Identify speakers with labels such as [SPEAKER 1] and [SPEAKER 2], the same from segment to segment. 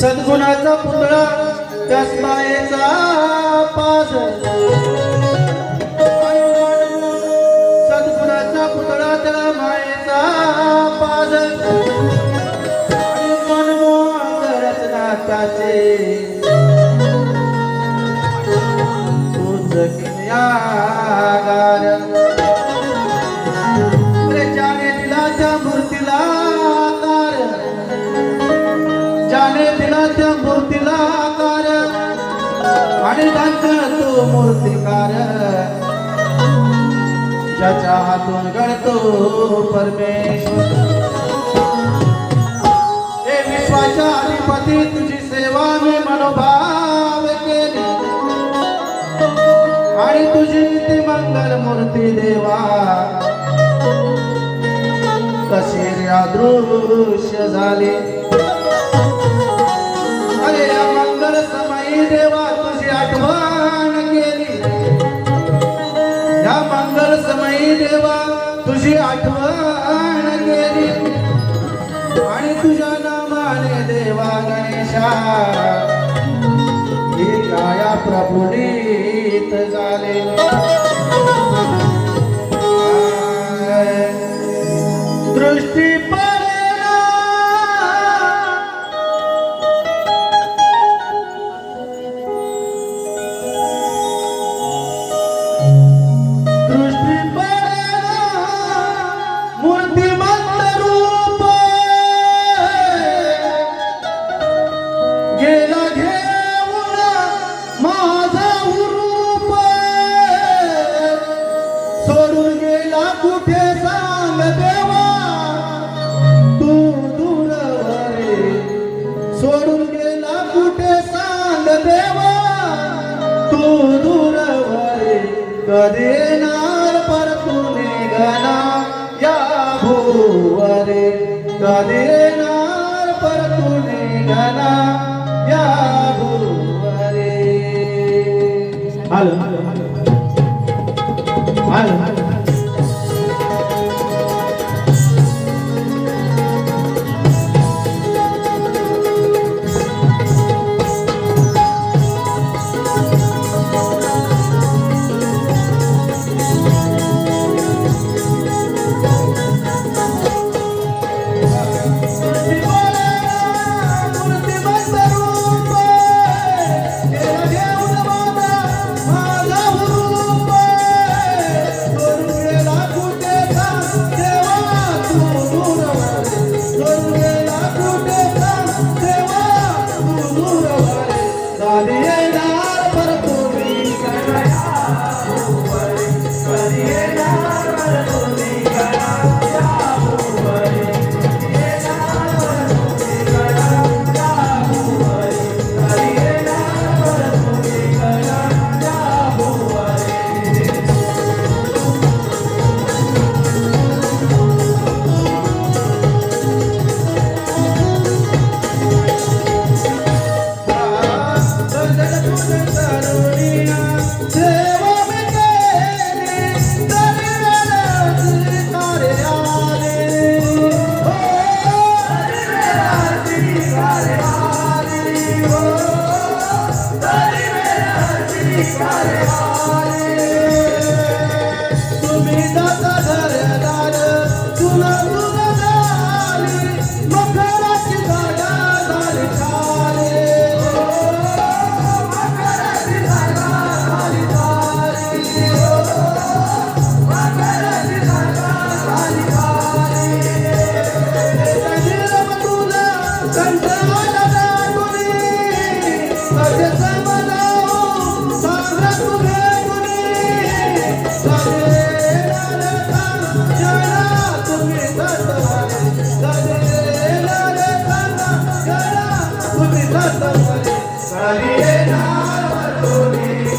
[SPEAKER 1] सद्गुणाचा पुतळा त्यास मायेचा पाज आणि तो मूर्तिकार. ज्याच्या हातून घडतो परमेश्वर. हे विश्वाच्या अधिपती तुझी सेवा मी मनोभाव केली. आणि तुझी ती मंगल मूर्ती देवा. कशी या अदृश्य झाली? अरे या मंगल समयी देवा आठवण केली. या मंगल समयी देवा तुझी आठवण केली. आणि तुझ्या नामाने देवा गणेशा ही काया प्रफुल्लित झाले देणार परतूने गणा या भुवरे. का देणार परतूने या भुवरे. Hello hello. Hello. Hello. Yeah.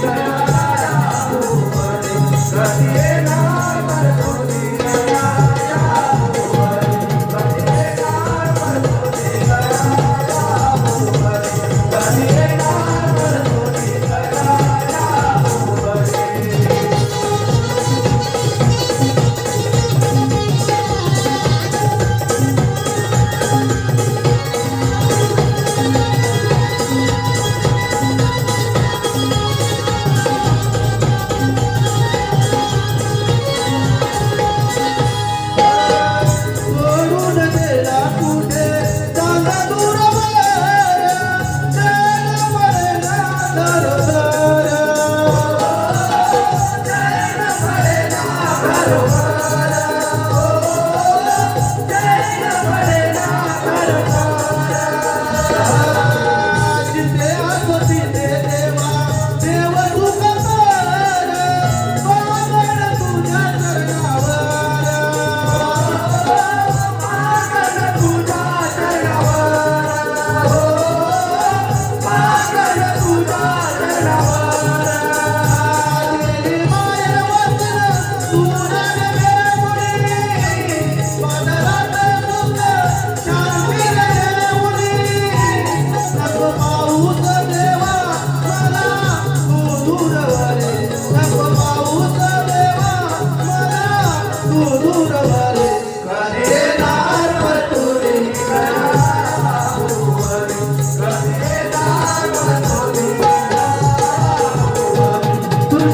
[SPEAKER 1] Bye.